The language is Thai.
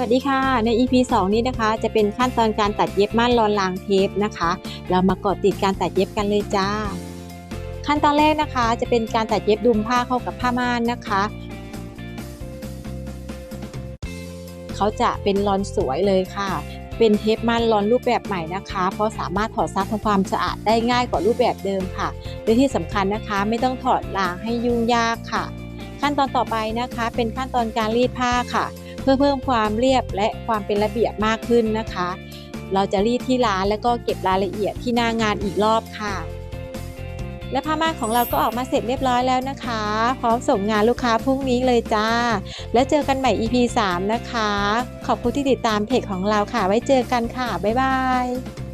วัสดีค่ะ ใน EP 2 นี้นะคะ จะเป็นขั้นตอนการตัดเย็บม่านรอนรางเทปนะคะ เรามากาะติดการตัดเย็บกันเลยจ้า ขั้นตอนแรกนะคะ จะเป็นการตัดเย็บดุมผ้าเข้ากับผ้าม่านนะคะเขาจะเป็นรอนสวยเลยค่ะ เป็นเทปม่านรอนรูปแบบใหม่นะคะ เพราะสามารถถอดซักทำความสะอาดได้ง่ายกว่ารูปแบบเดิมค่ะและที่สำคัญนะคะไม่ต้องถอดรางให้ยุ่งยากค่ะ ขั้นตอนต่อไปนะคะ เป็นขั้นตอนการรีดผ้าค่ะ พื่อเพิ่มความเรียบและความเป็นระเบียบมากขึ้นนะคะ เราจะรีดที่ร้านแล้วก็เก็บรายละเอียดที่หน้างานอีกรอบค่ะ และผ้าม่านของเราก็ออกมาเสร็จเรียบร้อยแล้วนะคะ พร้อมส่งงานลูกค้าพรุ่งนี้เลยจ้า แล้วเจอกันใหม่ EP 3 นะคะ ขอบคุณที่ติดตามเพจของเราค่ะ ไว้เจอกันค่ะ บ๊ายบาย